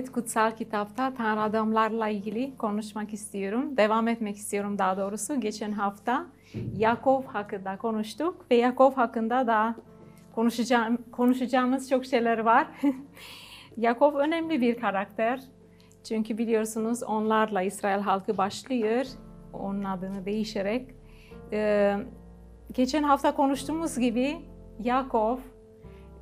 Evet, kutsal kitapta Tanrı adamlarla ilgili konuşmak istiyorum. Devam etmek istiyorum daha doğrusu. Geçen hafta Yakov hakkında konuştuk ve Yakov hakkında da konuşacağım, konuşacağımız çok şeyler var. Yakov önemli bir karakter. Çünkü biliyorsunuz onlarla İsrail halkı başlıyor. Onun adını değişerek. Ee, geçen hafta konuştuğumuz gibi Yakov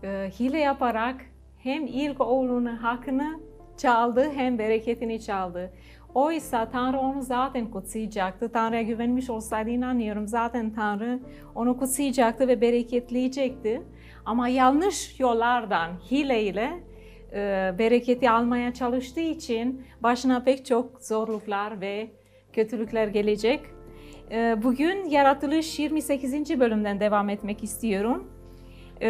e, hile yaparak hem ilk oğlunun hakkını çaldı hem bereketini çaldı. Oysa Tanrı onu zaten kutsayacaktı. Tanrı'ya güvenmiş olsaydı inanıyorum zaten Tanrı onu kutsayacaktı ve bereketleyecekti. Ama yanlış yollardan, hileyle e, bereketi almaya çalıştığı için başına pek çok zorluklar ve kötülükler gelecek. E, bugün Yaratılış 28. bölümden devam etmek istiyorum. E,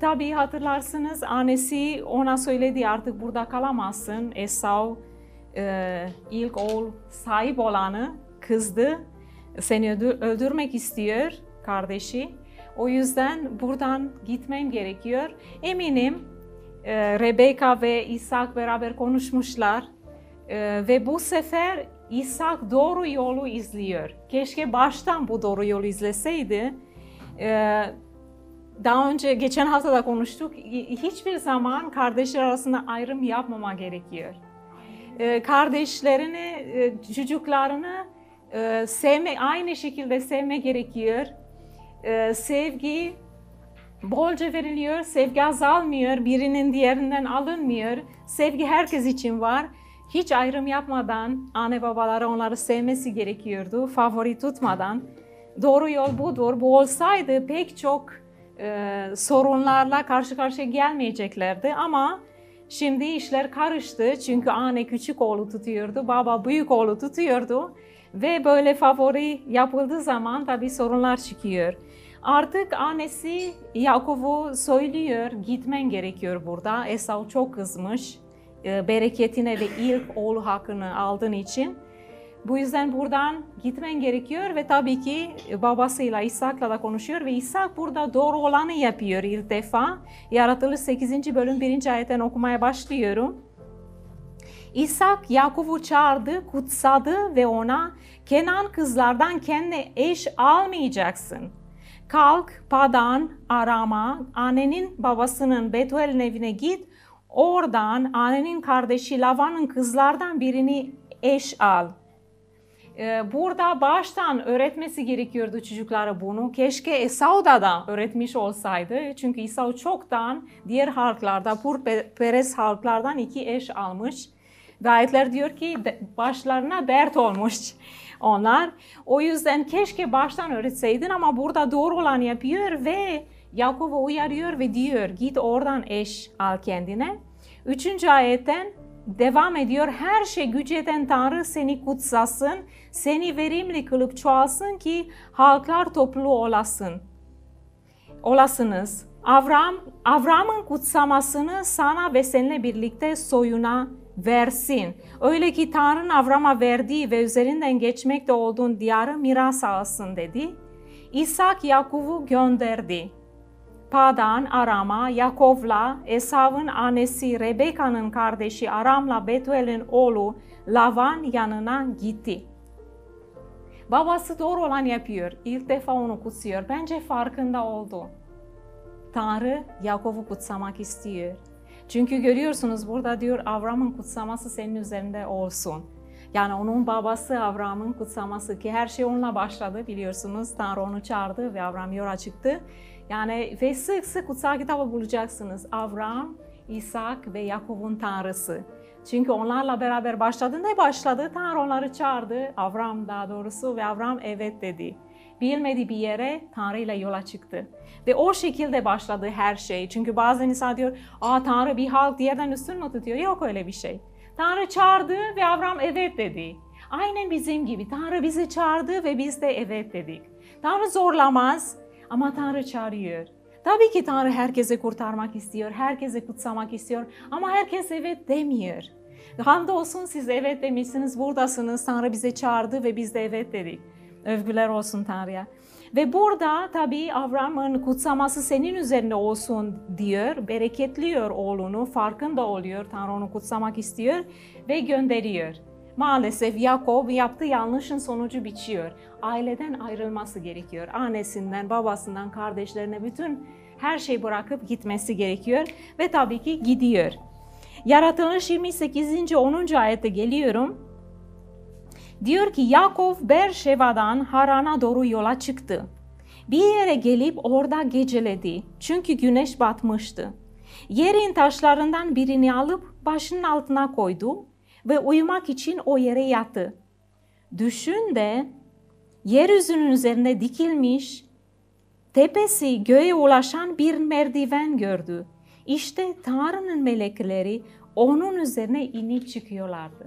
tabii hatırlarsınız annesi ona söyledi artık burada kalamazsın. Esau e, ilk oğul sahip olanı kızdı. Seni öldür- öldürmek istiyor kardeşi. O yüzden buradan gitmem gerekiyor. Eminim e, Rebecca ve İshak beraber konuşmuşlar. E, ve bu sefer İshak doğru yolu izliyor. Keşke baştan bu doğru yolu izleseydi. E, daha önce geçen hafta da konuştuk. Hiçbir zaman kardeşler arasında ayrım yapmama gerekiyor. Ee, Kardeşlerini, e, çocuklarını e, sevme, aynı şekilde sevme gerekiyor. Ee, Sevgi bolca veriliyor, sevgi azalmıyor, birinin diğerinden alınmıyor. Sevgi herkes için var. Hiç ayrım yapmadan anne babaları onları sevmesi gerekiyordu, favori tutmadan. Doğru yol budur. Bu olsaydı pek çok e, sorunlarla karşı karşıya gelmeyeceklerdi ama şimdi işler karıştı çünkü anne küçük oğlu tutuyordu, baba büyük oğlu tutuyordu ve böyle favori yapıldığı zaman tabii sorunlar çıkıyor. Artık annesi Yakov'u söylüyor, gitmen gerekiyor burada. Esau çok kızmış, e, bereketine ve ilk oğlu hakkını aldığın için. Bu yüzden buradan gitmen gerekiyor ve tabii ki babasıyla İshak'la da konuşuyor ve İshak burada doğru olanı yapıyor ilk defa. Yaratılış 8. bölüm 1. ayetten okumaya başlıyorum. İshak Yakov'u çağırdı, kutsadı ve ona Kenan kızlardan kendine eş almayacaksın. Kalk Padan Aram'a, annenin babasının Betuel'in evine git. Oradan annenin kardeşi Lavan'ın kızlardan birini eş al.'' Ee, burada baştan öğretmesi gerekiyordu çocuklara bunu. Keşke Esau'da da öğretmiş olsaydı. Çünkü İsau çoktan diğer halklarda, Purperez halklardan iki eş almış. Ve ayetler diyor ki başlarına dert olmuş onlar. O yüzden keşke baştan öğretseydin ama burada doğru olan yapıyor ve Yakov'u uyarıyor ve diyor git oradan eş al kendine. Üçüncü ayetten devam ediyor. Her şey güç Tanrı seni kutsasın, seni verimli kılıp çoğalsın ki halklar topluluğu olasın. Olasınız. Avram, Avram'ın kutsamasını sana ve seninle birlikte soyuna versin. Öyle ki Tanrı'nın Avram'a verdiği ve üzerinden geçmekte olduğun diyarı miras alsın dedi. İshak Yakuv'u gönderdi. Padan Aram'a, Yakov'la, Esav'ın annesi Rebeka'nın kardeşi Aram'la Betuel'in oğlu Lavan yanına gitti. Babası doğru olan yapıyor. İlk defa onu kutsuyor. Bence farkında oldu. Tanrı Yakov'u kutsamak istiyor. Çünkü görüyorsunuz burada diyor Avram'ın kutsaması senin üzerinde olsun. Yani onun babası Avram'ın kutsaması ki her şey onunla başladı biliyorsunuz. Tanrı onu çağırdı ve Avram yola çıktı. Yani ve sık sık kutsal kitabı bulacaksınız. Avram, İshak ve Yakup'un tanrısı. Çünkü onlarla beraber başladı. Ne başladı? Tanrı onları çağırdı. Avram daha doğrusu ve Avram evet dedi. Bilmediği bir yere Tanrı ile yola çıktı. Ve o şekilde başladı her şey. Çünkü bazen insan diyor, Aa, Tanrı bir halk diğerden üstün mü tutuyor? Yok öyle bir şey. Tanrı çağırdı ve Avram evet dedi. Aynen bizim gibi. Tanrı bizi çağırdı ve biz de evet dedik. Tanrı zorlamaz ama Tanrı çağırıyor. Tabii ki Tanrı herkese kurtarmak istiyor, herkese kutsamak istiyor ama herkes evet demiyor. Hamdolsun siz evet demişsiniz, buradasınız, Tanrı bize çağırdı ve biz de evet dedik. Övgüler olsun Tanrı'ya. Ve burada tabii Avram'ın kutsaması senin üzerinde olsun diyor. Bereketliyor oğlunu, farkında oluyor. Tanrı onu kutsamak istiyor ve gönderiyor. Maalesef Yakob yaptığı yanlışın sonucu biçiyor. Aileden ayrılması gerekiyor. Annesinden, babasından, kardeşlerine bütün her şeyi bırakıp gitmesi gerekiyor. Ve tabii ki gidiyor. Yaratılış 28. 10. ayette geliyorum. Diyor ki Yakov Berşeva'dan Haran'a doğru yola çıktı. Bir yere gelip orada geceledi. Çünkü güneş batmıştı. Yerin taşlarından birini alıp başının altına koydu ve uyumak için o yere yattı. Düşün de yeryüzünün üzerinde dikilmiş, tepesi göğe ulaşan bir merdiven gördü. İşte Tanrı'nın melekleri onun üzerine inip çıkıyorlardı.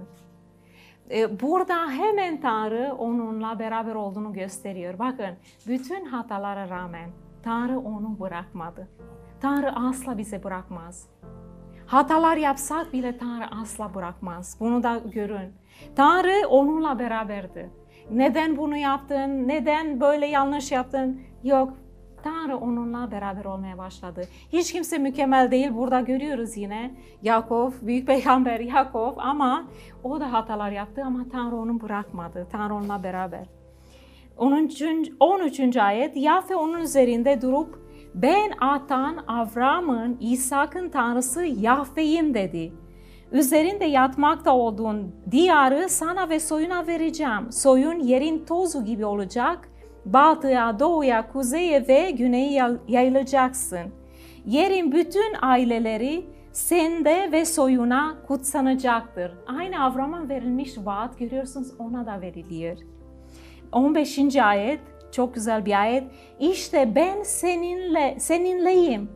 E, burada hemen Tanrı onunla beraber olduğunu gösteriyor. Bakın bütün hatalara rağmen Tanrı onu bırakmadı. Tanrı asla bizi bırakmaz. Hatalar yapsak bile Tanrı asla bırakmaz. Bunu da görün. Tanrı onunla beraberdi. Neden bunu yaptın? Neden böyle yanlış yaptın? Yok. Tanrı onunla beraber olmaya başladı. Hiç kimse mükemmel değil. Burada görüyoruz yine Yakov, büyük peygamber Yakov ama o da hatalar yaptı ama Tanrı onu bırakmadı. Tanrı onunla beraber. 13. 13. ayet Yahve onun üzerinde durup ben atan Avram'ın, İshak'ın tanrısı Yahve'yim dedi. Üzerinde yatmakta olduğun diyarı sana ve soyuna vereceğim. Soyun yerin tozu gibi olacak. Batıya, doğuya, kuzeye ve güneye yayılacaksın. Yerin bütün aileleri sende ve soyuna kutsanacaktır. Aynı Avram'a verilmiş vaat görüyorsunuz ona da veriliyor. 15. ayet çok güzel bir ayet. İşte ben seninle seninleyim.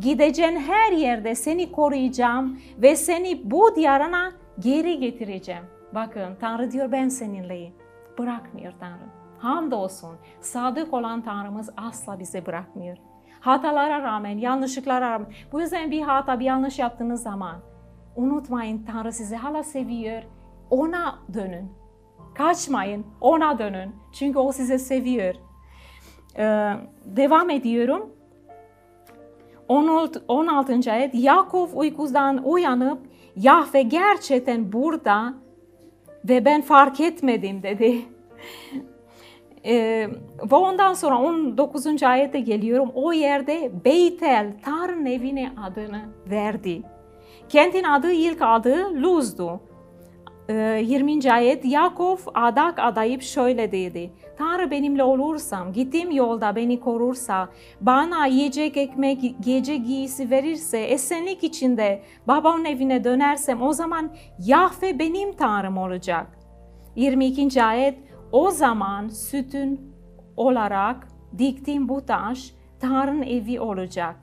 Gideceğin her yerde seni koruyacağım ve seni bu diyarına geri getireceğim. Bakın Tanrı diyor ben seninleyim. Bırakmıyor Tanrı. Hamdolsun sadık olan Tanrımız asla bizi bırakmıyor. Hatalara rağmen, yanlışlıklara rağmen. Bu yüzden bir hata, bir yanlış yaptığınız zaman unutmayın Tanrı sizi hala seviyor. Ona dönün. Kaçmayın, ona dönün. Çünkü o sizi seviyor. Ee, devam ediyorum. 16. 16. ayet Yakov uykudan uyanıp Yahve gerçekten burada ve ben fark etmedim dedi. ee, ve ondan sonra 19. ayete geliyorum. O yerde Beytel, Tanrı'nın evine adını verdi. Kentin adı ilk adı Luz'du. 20. Ee, ayet Yakov adak adayıp şöyle dedi. Tanrı benimle olursam, gittiğim yolda beni korursa, bana yiyecek ekmek, gece giysi verirse, esenlik içinde babamın evine dönersem o zaman Yahve benim Tanrım olacak. 22. ayet O zaman sütün olarak diktiğim bu taş Tanrı'nın evi olacak.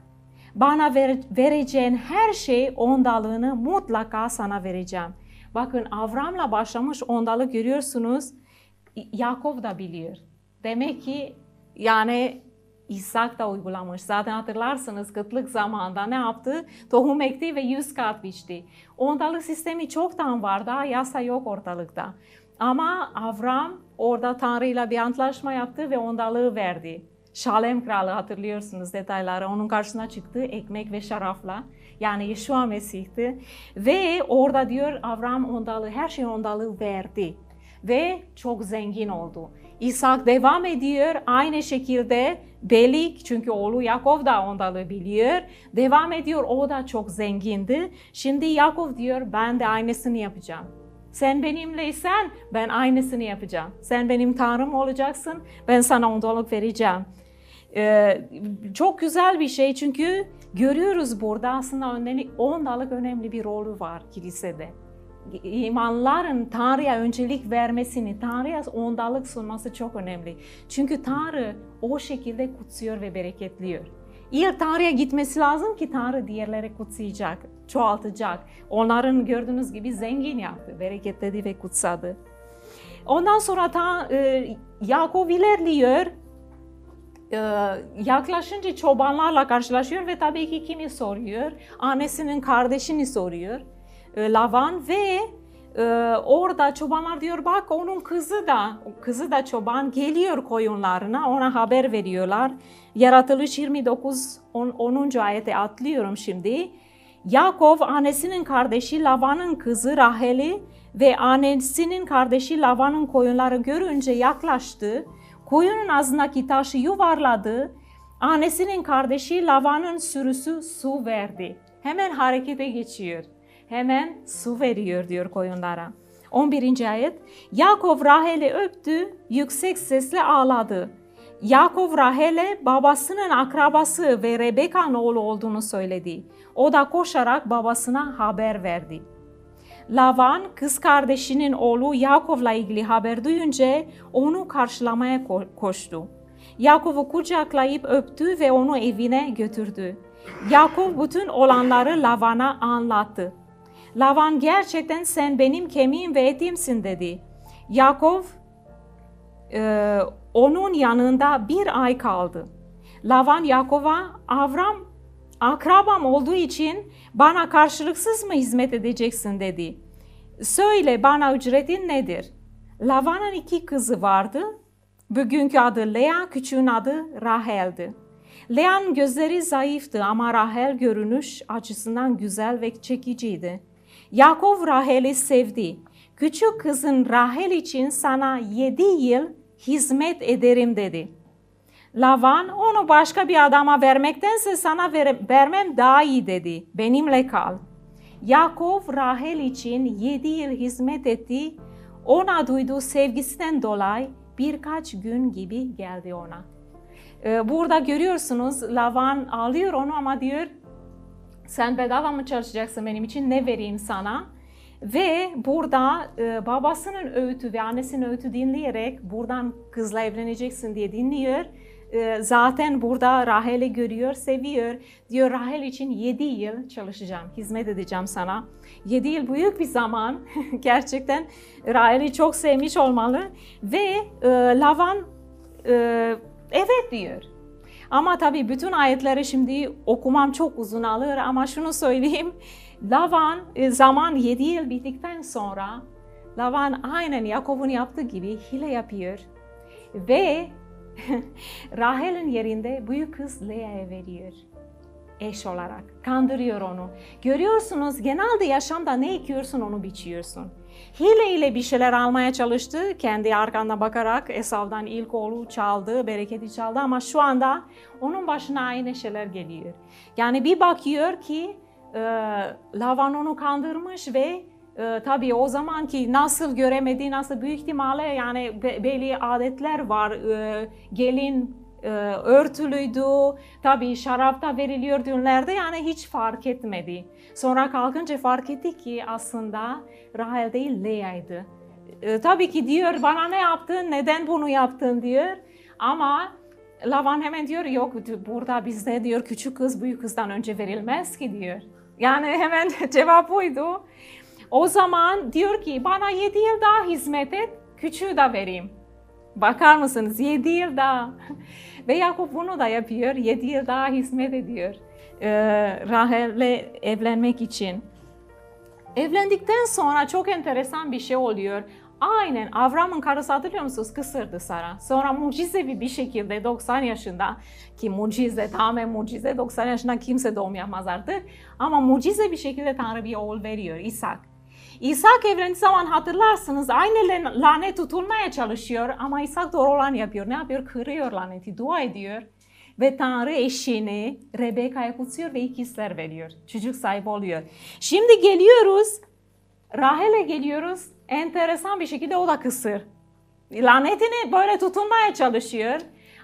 Bana ver, vereceğin her şey ondalığını mutlaka sana vereceğim. Bakın Avram'la başlamış ondalı görüyorsunuz. Yakov da biliyor. Demek ki yani İshak da uygulamış. Zaten hatırlarsınız kıtlık zamanında ne yaptı? Tohum ekti ve yüz kat biçti. Ondalık sistemi çoktan var. Daha yasa yok ortalıkta. Ama Avram orada Tanrı ile bir antlaşma yaptı ve ondalığı verdi. Şalem kralı hatırlıyorsunuz detayları. Onun karşısına çıktı ekmek ve şarafla. Yani Yeshua Mesih'ti. Ve orada diyor Avram ondalığı, her şey ondalığı verdi. Ve çok zengin oldu. İshak devam ediyor aynı şekilde Belik çünkü oğlu Yakov da ondalığı biliyor. Devam ediyor o da çok zengindi. Şimdi Yakov diyor ben de aynısını yapacağım. Sen benimleysen ben aynısını yapacağım. Sen benim tanrım olacaksın. Ben sana ondalık vereceğim. Ee, çok güzel bir şey çünkü görüyoruz burada aslında önemli, ondalık önemli bir rolü var kilisede. İmanların Tanrı'ya öncelik vermesini, Tanrı'ya ondalık sunması çok önemli. Çünkü Tanrı o şekilde kutsuyor ve bereketliyor. İlk Tanrı'ya gitmesi lazım ki Tanrı diğerleri kutsayacak, çoğaltacak. Onların gördüğünüz gibi zengin yaptı, bereketledi ve kutsadı. Ondan sonra ta, e, Yakov ilerliyor yaklaşınca çobanlarla karşılaşıyor ve tabii ki kimi soruyor? Annesinin kardeşini soruyor. Ee, Lavan ve Ee, orada çobanlar diyor bak onun kızı da kızı da çoban geliyor koyunlarına ona haber veriyorlar. Yaratılış 29 10. 10. ayete atlıyorum şimdi. Yakov annesinin kardeşi Lavan'ın kızı Rahel'i ve annesinin kardeşi Lavan'ın koyunları görünce yaklaştı. Koyunun ağzındaki taşı yuvarladı. Annesinin kardeşi Lavan'ın sürüsü su verdi. Hemen harekete geçiyor. Hemen su veriyor diyor koyunlara. 11. ayet. Yakov Rahel'i öptü, yüksek sesle ağladı. Yakov Rahel'e babasının akrabası ve Rebeka'nın oğlu olduğunu söyledi. O da koşarak babasına haber verdi. Lavan kız kardeşinin oğlu Yakov'la ilgili haber duyunca onu karşılamaya ko- koştu. Yakov'u kucaklayıp öptü ve onu evine götürdü. Yakov bütün olanları Lavan'a anlattı. Lavan gerçekten sen benim kemiğim ve etimsin dedi. Yakov e, onun yanında bir ay kaldı. Lavan Yakov'a Avram akrabam olduğu için bana karşılıksız mı hizmet edeceksin dedi. Söyle bana ücretin nedir? Lavan'ın iki kızı vardı. Bugünkü adı Lea, küçüğün adı Rahel'di. Lea'nın gözleri zayıftı ama Rahel görünüş açısından güzel ve çekiciydi. Yakov Rahel'i sevdi. Küçük kızın Rahel için sana yedi yıl hizmet ederim dedi. Lavan onu başka bir adama vermektense sana ver- vermem daha iyi dedi. Benimle kal. Yakov Rahel için yedi yıl hizmet etti. Ona duyduğu sevgisinden dolayı birkaç gün gibi geldi ona. Ee, Burada görüyorsunuz Lavan ağlıyor onu ama diyor sen bedava mı çalışacaksın benim için ne vereyim sana? Ve burada e, babasının öğütü ve annesinin öğütü dinleyerek buradan kızla evleneceksin diye dinliyor. E, zaten burada Rahel'i görüyor, seviyor. Diyor Rahel için 7 yıl çalışacağım, hizmet edeceğim sana. 7 yıl büyük bir zaman. Gerçekten Rahel'i çok sevmiş olmalı. Ve e, Lavan e, evet diyor. Ama tabii bütün ayetleri şimdi okumam çok uzun alır ama şunu söyleyeyim. Lavan e, zaman 7 yıl bittikten sonra Lavan aynen Yakov'un yaptığı gibi hile yapıyor. Ve Rahel'in yerinde büyük kız Lea'ya veriyor eş olarak. Kandırıyor onu. Görüyorsunuz genelde yaşamda ne ekiyorsun onu biçiyorsun. Hile ile bir şeyler almaya çalıştı. Kendi arkanda bakarak Esav'dan ilk oğlu çaldı, bereketi çaldı ama şu anda onun başına aynı şeyler geliyor. Yani bir bakıyor ki e, Lavan onu kandırmış ve e, tabii o zamanki nasıl göremediği nasıl büyük ihtimalle yani be- belli adetler var. E, gelin e, örtülüydü. Tabii şarap da veriliyor düğünlerde yani hiç fark etmedi. Sonra kalkınca fark etti ki aslında Rahel değil Lea'ydı. E, tabii ki diyor bana ne yaptın, neden bunu yaptın diyor. Ama Lavan hemen diyor yok burada bizde diyor küçük kız büyük kızdan önce verilmez ki diyor. Yani hemen cevap buydu. O zaman diyor ki bana 7 yıl daha hizmet et, küçüğü de vereyim. Bakar mısınız 7 yıl daha. Ve Yakup bunu da yapıyor. 7 yıl daha hizmet ediyor. Ee, Rahel'le evlenmek için. Evlendikten sonra çok enteresan bir şey oluyor. Aynen Avram'ın karısı hatırlıyor musunuz? Kısırdı Sara. Sonra mucizevi bir şekilde 90 yaşında ki mucize tamamen mucize 90 yaşında kimse doğum yapmaz artık. Ama mucize bir şekilde Tanrı bir oğul veriyor İshak. İshak evlendiği zaman hatırlarsınız aynı lanet tutulmaya çalışıyor ama İshak doğru olan yapıyor. Ne yapıyor? Kırıyor laneti, dua ediyor. Ve Tanrı eşini Rebeka'ya kutsuyor ve ikizler veriyor. Çocuk sahibi oluyor. Şimdi geliyoruz, Rahel'e geliyoruz. Enteresan bir şekilde o da kısır. Lanetini böyle tutunmaya çalışıyor.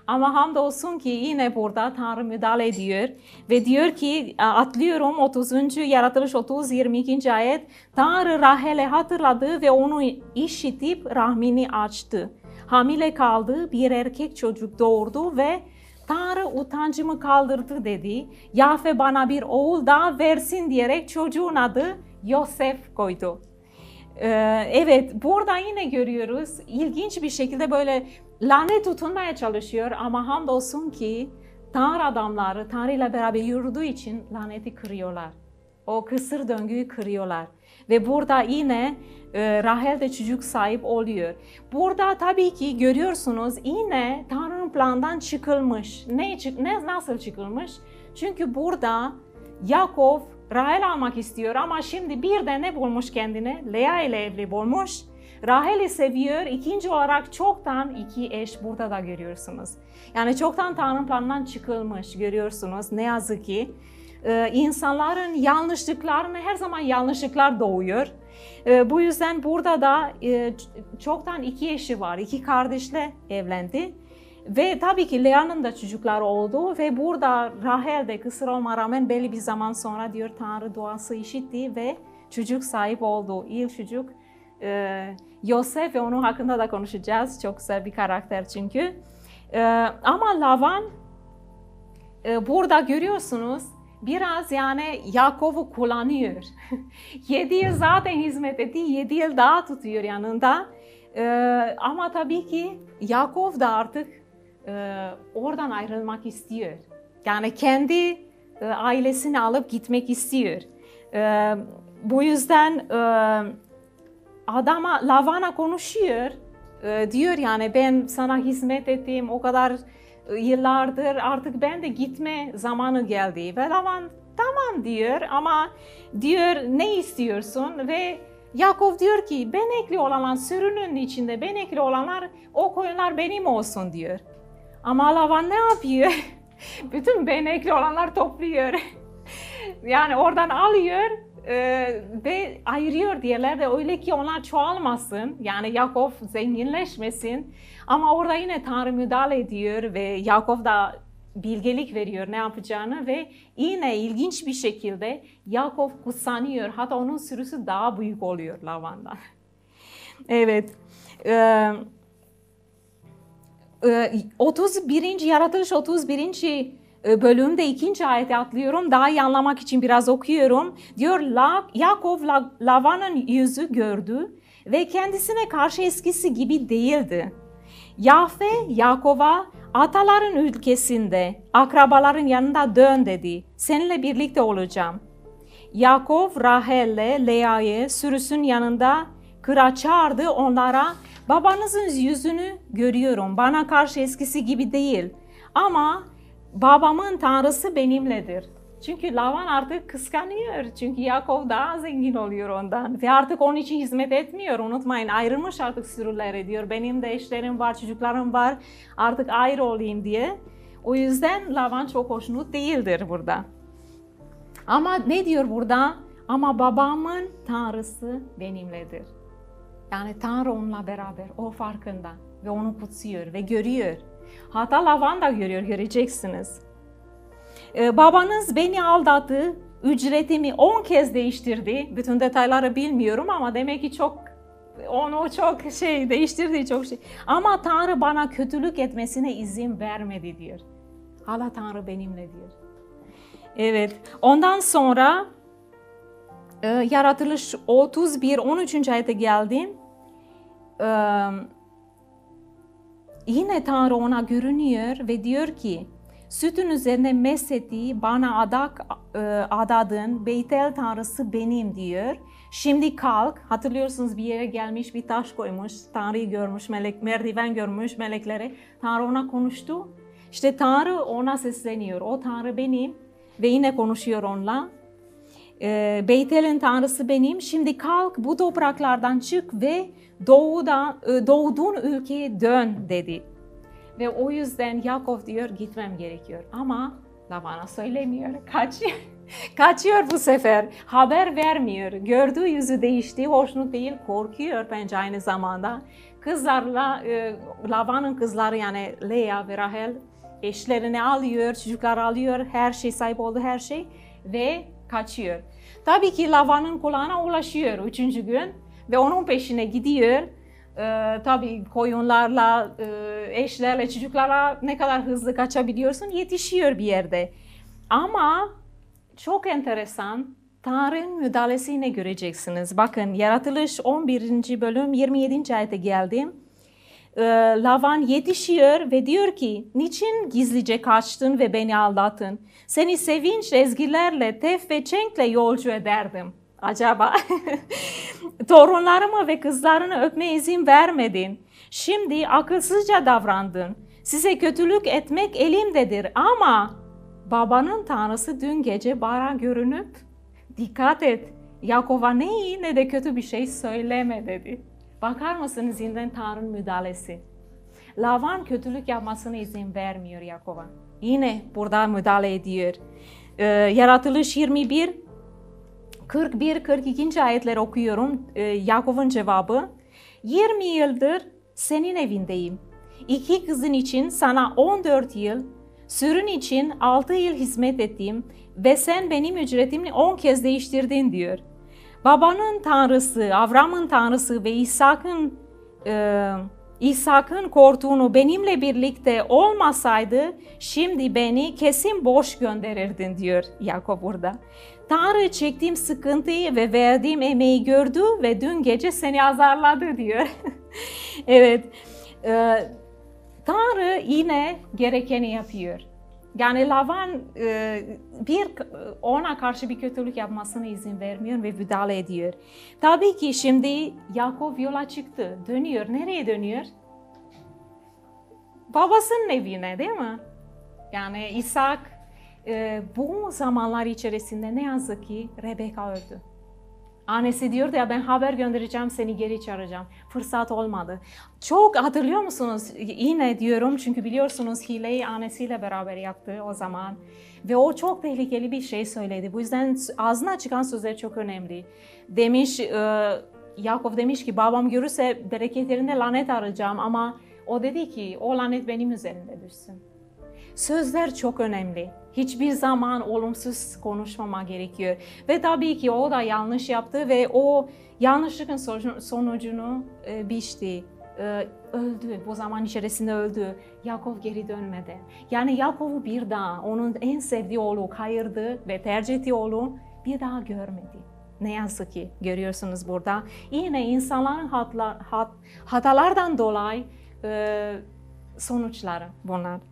Ama hamdolsun ki yine burada Tanrı müdahale ediyor. Ve diyor ki atlıyorum 30. yaratılış 30 22. ayet. Tanrı Rahel'e hatırladı ve onu işitip rahmini açtı. Hamile kaldı bir erkek çocuk doğurdu ve Tanrı utancımı kaldırdı dedi. Yahve bana bir oğul daha versin diyerek çocuğun adı Yosef koydu. Ee, evet burada yine görüyoruz ilginç bir şekilde böyle lanet tutunmaya çalışıyor ama hamdolsun ki Tanrı adamları Tanrı ile beraber yürüdüğü için laneti kırıyorlar. O kısır döngüyü kırıyorlar. Ve burada yine e, Rahel de çocuk sahip oluyor. Burada tabii ki görüyorsunuz yine Tanrı'nın planından çıkılmış. Ne, ne nasıl çıkılmış? Çünkü burada Yakov Rahel almak istiyor ama şimdi bir de ne bulmuş kendine? Lea ile evli bulmuş. Rahel'i seviyor. İkinci olarak çoktan iki eş burada da görüyorsunuz. Yani çoktan Tanrı'nın planından çıkılmış görüyorsunuz. Ne yazık ki ee, insanların yanlışlıklarını her zaman yanlışlıklar doğuyor. Ee, bu yüzden burada da e, çoktan iki eşi var. iki kardeşle evlendi. Ve tabii ki Lea'nın da çocukları oldu ve burada Rahel de kısır olma rağmen belli bir zaman sonra diyor Tanrı duası işitti ve çocuk sahip oldu. İlk çocuk e, Yosef ve onun hakkında da konuşacağız. Çok güzel bir karakter çünkü. E, ama Lavan e, burada görüyorsunuz biraz yani Yakov'u kullanıyor. 7 yıl zaten hizmet etti, 7 yıl daha tutuyor yanında. Ee, ama tabii ki Yakov da artık oradan ayrılmak istiyor. Yani kendi e, ailesini alıp gitmek istiyor. E, bu yüzden e, adama Lavana konuşuyor. E, diyor yani ben sana hizmet ettim o kadar yıllardır artık ben de gitme zamanı geldi. Ve Lavan tamam diyor ama diyor ne istiyorsun ve Yakov diyor ki benekli olanlar sürünün içinde benekli olanlar o koyunlar benim olsun diyor. Ama Lavan ne yapıyor? Bütün benekli olanlar topluyor. yani oradan alıyor e, ve ayırıyor diğerler de öyle ki onlar çoğalmasın. Yani Yakov zenginleşmesin. Ama orada yine Tanrı müdahale ediyor ve Yakov da bilgelik veriyor ne yapacağını ve yine ilginç bir şekilde Yakov kutsanıyor. Hatta onun sürüsü daha büyük oluyor Lavan'dan. evet. Ee, 31. Yaratılış 31. bölümde ikinci ayete atlıyorum. Daha iyi anlamak için biraz okuyorum. Diyor Yakov Lavan'ın yüzü gördü ve kendisine karşı eskisi gibi değildi. Yahve Yakov'a ataların ülkesinde akrabaların yanında dön dedi. Seninle birlikte olacağım. Yakov Rahel'le Lea'yı sürüsün yanında kıra çağırdı onlara babanızın yüzünü görüyorum bana karşı eskisi gibi değil ama babamın tanrısı benimledir. Çünkü Lavan artık kıskanıyor. Çünkü Yakov daha zengin oluyor ondan. Ve artık onun için hizmet etmiyor. Unutmayın ayrılmış artık sürüleri diyor. Benim de eşlerim var, çocuklarım var. Artık ayrı olayım diye. O yüzden Lavan çok hoşnut değildir burada. Ama ne diyor burada? Ama babamın tanrısı benimledir. Yani Tanrı onunla beraber, o farkında ve onu kutsuyor ve görüyor. Hatta Lavan da görüyor, göreceksiniz. Ee, babanız beni aldattı, ücretimi 10 kez değiştirdi. Bütün detayları bilmiyorum ama demek ki çok onu çok şey değiştirdi çok şey. Ama Tanrı bana kötülük etmesine izin vermedi diyor. Hala Tanrı benimle diyor. Evet. Ondan sonra e, yaratılış 31 13. ayete geldim. Yine Tanrı ona görünüyor ve diyor ki Sütün üzerine meshettiği bana adak adadın Beytel tanrısı benim diyor. Şimdi kalk, hatırlıyorsunuz bir yere gelmiş bir taş koymuş, Tanrı'yı görmüş, melek, merdiven görmüş melekleri. Tanrı ona konuştu. İşte Tanrı ona sesleniyor. O Tanrı benim ve yine konuşuyor onunla. E, Beytel'in tanrısı benim. Şimdi kalk bu topraklardan çık ve doğudan, e, doğduğun ülkeye dön dedi. Ve o yüzden Yakov diyor gitmem gerekiyor. Ama Lavan'a söylemiyor. Kaçıyor. Kaçıyor bu sefer. Haber vermiyor. Gördüğü yüzü değişti. Hoşnut değil. Korkuyor bence aynı zamanda. Kızlarla, e, Lavan'ın kızları yani Lea ve Rahel eşlerini alıyor, çocuklar alıyor, her şey sahip oldu her şey ve kaçıyor. Tabii ki Lavan'ın kulağına ulaşıyor üçüncü gün ve onun peşine gidiyor e, tabii koyunlarla, e, eşlerle, çocuklarla ne kadar hızlı kaçabiliyorsun yetişiyor bir yerde. Ama çok enteresan Tanrı'nın müdahalesini göreceksiniz. Bakın Yaratılış 11. bölüm 27. ayete geldim. E, Lavan yetişiyor ve diyor ki niçin gizlice kaçtın ve beni aldattın? Seni sevinç ezgilerle, tef ve çenkle yolcu ederdim. Acaba torunlarıma ve kızlarını öpme izin vermedin. Şimdi akılsızca davrandın. Size kötülük etmek elimdedir ama babanın tanrısı dün gece bana görünüp dikkat et Yakov'a ne iyi ne de kötü bir şey söyleme dedi. Bakar mısınız yeniden Tanrı'nın müdahalesi? Lavan kötülük yapmasına izin vermiyor Yakov'a. Yine burada müdahale ediyor. Ee, Yaratılış 21 41-42. ayetler okuyorum. Ee, Yakov'un cevabı. 20 yıldır senin evindeyim. İki kızın için sana 14 yıl, sürün için 6 yıl hizmet ettim ve sen benim ücretimi 10 kez değiştirdin diyor. Babanın tanrısı, Avram'ın tanrısı ve İshak'ın e, İshak'ın kortuğunu benimle birlikte olmasaydı şimdi beni kesin boş gönderirdin diyor Yakob burada. Tanrı çektiğim sıkıntıyı ve verdiğim emeği gördü ve dün gece seni azarladı diyor. evet, e, Tanrı yine gerekeni yapıyor. Yani Lavan e, bir ona karşı bir kötülük yapmasına izin vermiyor ve müdahale ediyor. Tabii ki şimdi Yakov yola çıktı. Dönüyor. Nereye dönüyor? Babasının evine değil mi? Yani İshak e, bu zamanlar içerisinde ne yazık ki Rebeka öldü. Annesi diyordu ya ben haber göndereceğim seni geri çağıracağım. Fırsat olmadı. Çok hatırlıyor musunuz? Yine diyorum çünkü biliyorsunuz hileyi annesiyle beraber yaptı o zaman. Ve o çok tehlikeli bir şey söyledi. Bu yüzden ağzına çıkan sözler çok önemli. Demiş, e, Yakov demiş ki babam görürse bereketlerinde lanet arayacağım ama o dedi ki o lanet benim üzerimde düşsün. Sözler çok önemli. Hiçbir zaman olumsuz konuşmama gerekiyor. Ve tabii ki o da yanlış yaptı ve o yanlışlıkın sonucunu e, biçti. E, öldü. Bu zaman içerisinde öldü. Yakov geri dönmedi. Yani Yakov'u bir daha onun en sevdiği oğlu kayırdı ve tercih ettiği oğlu bir daha görmedi. Ne yazık ki görüyorsunuz burada. Yine insanların hatlar, hat, hatalardan dolayı e, sonuçları bunlar.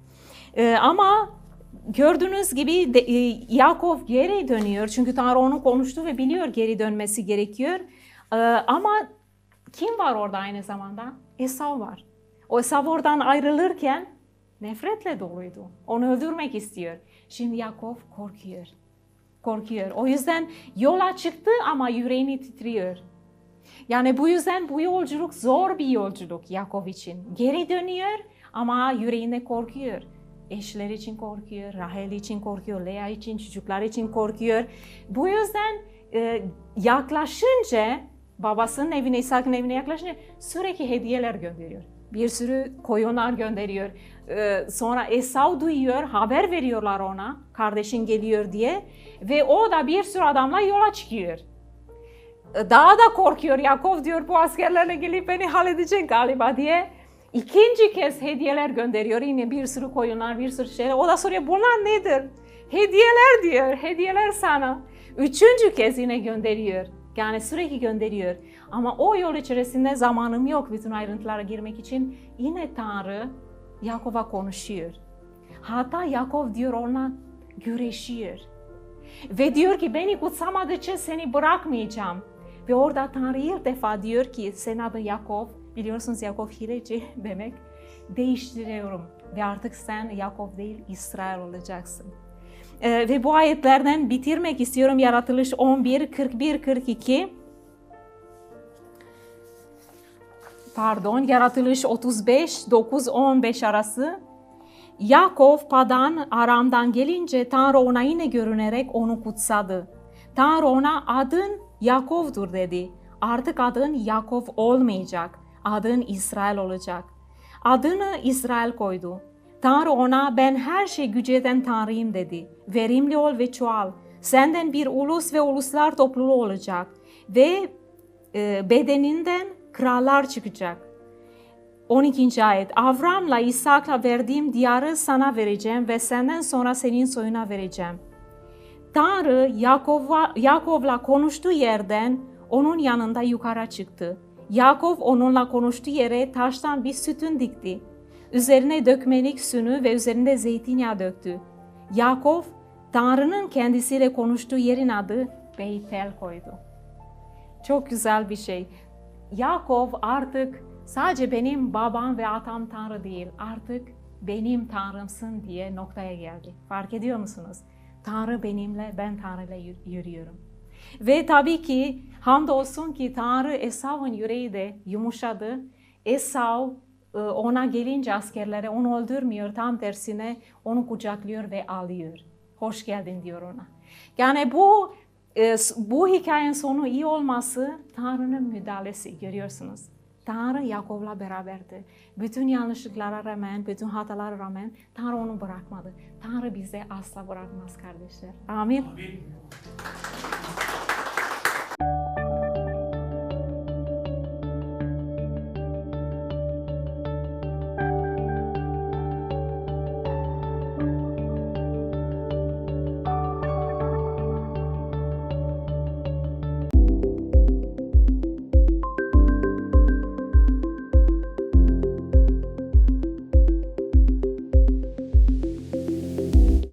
E, ama gördüğünüz gibi de, e, Yakov geri dönüyor. Çünkü Tanrı onu konuştu ve biliyor geri dönmesi gerekiyor. E, ama kim var orada aynı zamanda? Esau var. O Esau oradan ayrılırken nefretle doluydu. Onu öldürmek istiyor. Şimdi Yakov korkuyor. Korkuyor. O yüzden yola çıktı ama yüreğini titriyor. Yani bu yüzden bu yolculuk zor bir yolculuk Yakov için. Geri dönüyor ama yüreğinde korkuyor. Eşleri için korkuyor, Rahel için korkuyor, Lea için, çocuklar için korkuyor. Bu yüzden e, yaklaşınca, babasının evine, İshak'ın evine yaklaşınca sürekli hediyeler gönderiyor. Bir sürü koyunlar gönderiyor. Ee, sonra Esau duyuyor, haber veriyorlar ona, kardeşin geliyor diye. Ve o da bir sürü adamla yola çıkıyor. Daha da korkuyor. Yakov diyor bu askerlerle gelip beni halledecek galiba diye. İkinci kez hediyeler gönderiyor. Yine bir sürü koyunlar, bir sürü şeyler. O da soruyor bunlar nedir? Hediyeler diyor. Hediyeler sana. Üçüncü kez yine gönderiyor. Yani sürekli gönderiyor. Ama o yol içerisinde zamanım yok bütün ayrıntılara girmek için. Yine Tanrı Yakov'a konuşuyor. Hatta Yakov diyor ona güreşiyor. Ve diyor ki beni kutsamadıkça seni bırakmayacağım. Ve orada Tanrı ilk defa diyor ki sen adı Yakov Biliyorsunuz Yakov hileci demek. Değiştiriyorum ve artık sen Yakov değil İsrail olacaksın. Ee, ve bu ayetlerden bitirmek istiyorum. Yaratılış 11, 41, 42. Pardon, Yaratılış 35, 9, 15 arası. Yakov Padan Aram'dan gelince Tanrı ona yine görünerek onu kutsadı. Tanrı ona adın Yakov'dur dedi. Artık adın Yakov olmayacak adın İsrail olacak. Adını İsrail koydu. Tanrı ona ben her şey güceden Tanrıyım dedi. Verimli ol ve çoğal. Senden bir ulus ve uluslar topluluğu olacak. Ve e, bedeninden krallar çıkacak. 12. ayet Avram'la İshak'la verdiğim diyarı sana vereceğim ve senden sonra senin soyuna vereceğim. Tanrı Yakov'la Yakov'la konuştuğu yerden onun yanında yukarı çıktı Yakov onunla konuştuğu yere taştan bir sütun dikti. Üzerine dökmelik sünü ve üzerinde zeytinyağı döktü. Yakov, Tanrı'nın kendisiyle konuştuğu yerin adı Beytel koydu. Çok güzel bir şey. Yakov artık sadece benim babam ve atam Tanrı değil, artık benim Tanrımsın diye noktaya geldi. Fark ediyor musunuz? Tanrı benimle, ben Tanrı'yla yürüyorum. Ve tabii ki hamdolsun ki Tanrı Esav'ın yüreği de yumuşadı. Esav e, ona gelince askerlere onu öldürmüyor. Tam tersine onu kucaklıyor ve alıyor. Hoş geldin diyor ona. Yani bu e, bu hikayenin sonu iyi olması Tanrı'nın müdahalesi görüyorsunuz. Tanrı Yakov'la beraberdi. Bütün yanlışlıklara rağmen, bütün hatalara rağmen Tanrı onu bırakmadı. Tanrı bize asla bırakmaz kardeşler. Amin. Amin.